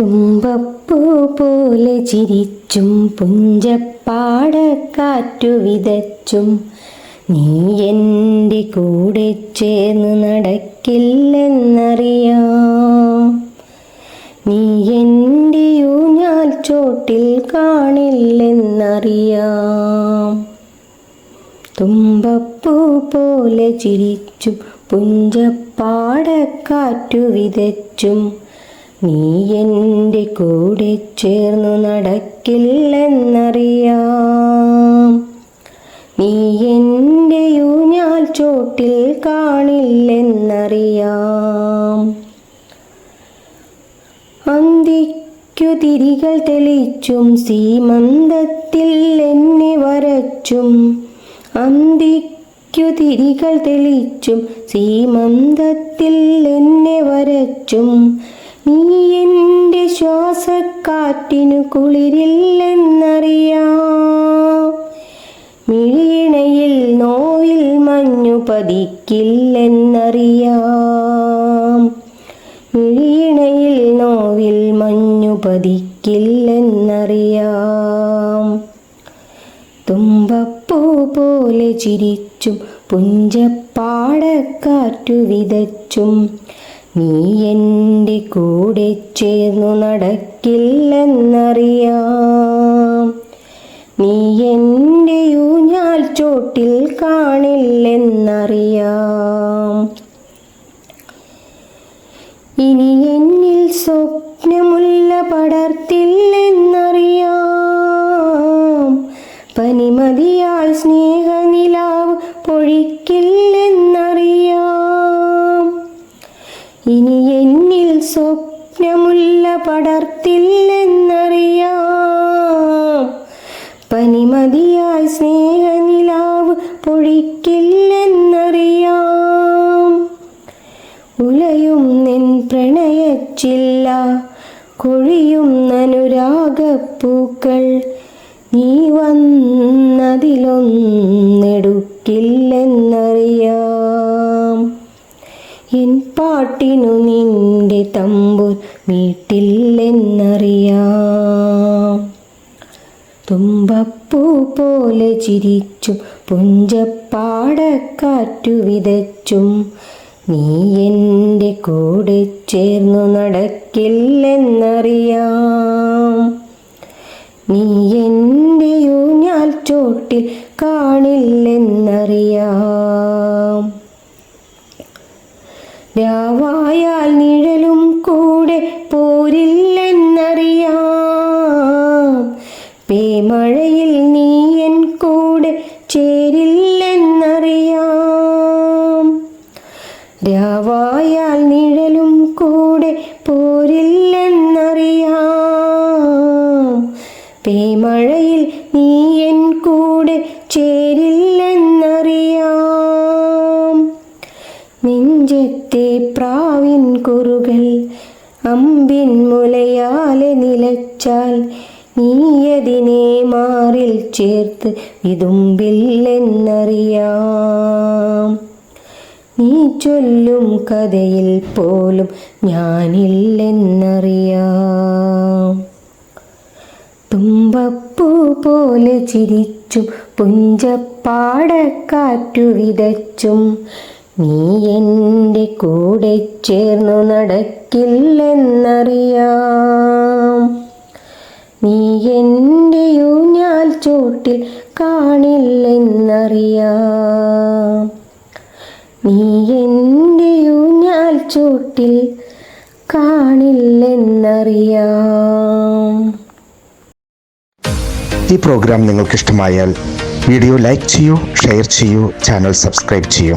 തുമ്പപ്പൂ പോലെ ചിരിച്ചും പുഞ്ചപ്പാടക്കാറ്റു വിതച്ചും നീ എന്റെ കൂടെ ചേർന്ന് നടക്കില്ലെന്നറിയാം. നീ എന്റെ ഞാൻ ചോട്ടിൽ കാണില്ലെന്നറിയാം. തുമ്പപ്പൂ പോലെ ചിരിച്ചും പുഞ്ചപ്പാടക്കാറ്റു വിതച്ചും നീ എന്റെ കൂടെ ചേർന്നു നടക്കില്ലെന്നറിയാം. നീ എന്റെ യൂഞ്ഞാൽ ചോട്ടിൽ കാണില്ലെന്നറിയാം. അന്തിക്കു തിരികൾ തെളിച്ചും സീമന്തത്തിൽ എന്നെ വരച്ചും. അന്തിക്കു തിരികൾ തെളിച്ചും സീമന്തത്തിൽ എന്നെ വരച്ചും. ശ്വാസക്കാറ്റിനു കുളിരില്ലെന്നറിയാം. മിഴിയിണയിൽ നോയിൽ മഞ്ഞു പതിക്കില്ലെന്നറിയാം. മിഴിയിണയിൽ നോവിൽ മഞ്ഞു പതിക്കില്ലെന്നറിയാം. തുമ്പപ്പൂ പോലെ ചിരിച്ചും പുഞ്ചപ്പാടക്കാറ്റു വിതച്ചും നീ എന്റെ കൂടെ ചേർന്നു നടക്കില്ലെന്നറിയാം. നീ എന്റെ ഊഞ്ഞാൽ ചോട്ടിൽ കാണില്ലെന്നറിയാം. ഇനി എന്നിൽ സ്വപ്നമുള്ള സ്വപ്നമുള്ള പടർത്തില്ലെന്നറിയാം. പനിമതിയായി സ്നേഹനിലാവ് പൊഴിക്കില്ലെന്നറിയാം. ഉലയും നിൻ പ്രണയച്ചില്ല കൊഴിയും അനുരാഗപ്പൂക്കൾ നീ വന്നതിലൊന്നെടുക്കില്ലെന്നറിയാം. എൻ പാട്ടിനു നിന്റെ തമ്പൂർ വീട്ടില്ലെന്നറിയാം. തുമ്പപ്പൂ പോലെ ചിരിച്ചും പുഞ്ചപ്പാടക്കാറ്റു വിതച്ചും നീ എന്റെ കൂടെ ചേർന്നു നടക്കില്ലെന്നറിയാം. നീ എന്റെ ഊഞ്ഞാൽ ചോട്ടിൽ കാണില്ലെന്നറിയാം. രാവായാൽ നിഴലും കൂടെ പോരില്ലെന്നറിയാം. പേമഴയിൽ നീ എൻ കൂടെ ചേരില്ലെന്നറിയാം. രാവായാൽ നിഴലും കൂടെ പോരില്ലെന്നറിയാം. പേമഴയിൽ നീ എൻ കൂടെ ചേരില്ലെന്നറിയാം നെഞ്ചത്തെ പ്രാവിൻ കുറുകൾ അമ്പിൻ മുലയാലെ നിലച്ചാൽ നീയതിനെ മാറിൽ ചേർത്ത് വിതുമ്പില്ലെന്നറിയാം നീ ചൊല്ലും കഥയിൽ പോലും ഞാനില്ലെന്നറിയാം. തുമ്പപ്പൂ പോലെ ചിരിച്ചും പുഞ്ചപ്പാടക്കാറ്റു വിതച്ചും നീ എന്റെ കൂടെ ചേർന്നു നടക്കില്ലെന്നറിയാം. നീ എന്റെ ഊഞ്ഞാൽ ചൂട്ടിൽ കാണില്ലെന്നറിയാം. നീ എന്റെ ഊഞ്ഞാൽ ചൂട്ടിൽ കാണില്ലെന്നറിയാം. ഈ പ്രോഗ്രാം നിങ്ങൾക്ക് ഇഷ്ടമായാൽ വീഡിയോ ലൈക്ക് ചെയ്യൂ ഷെയർ ചെയ്യൂ ചാനൽ സബ്സ്ക്രൈബ് ചെയ്യൂ.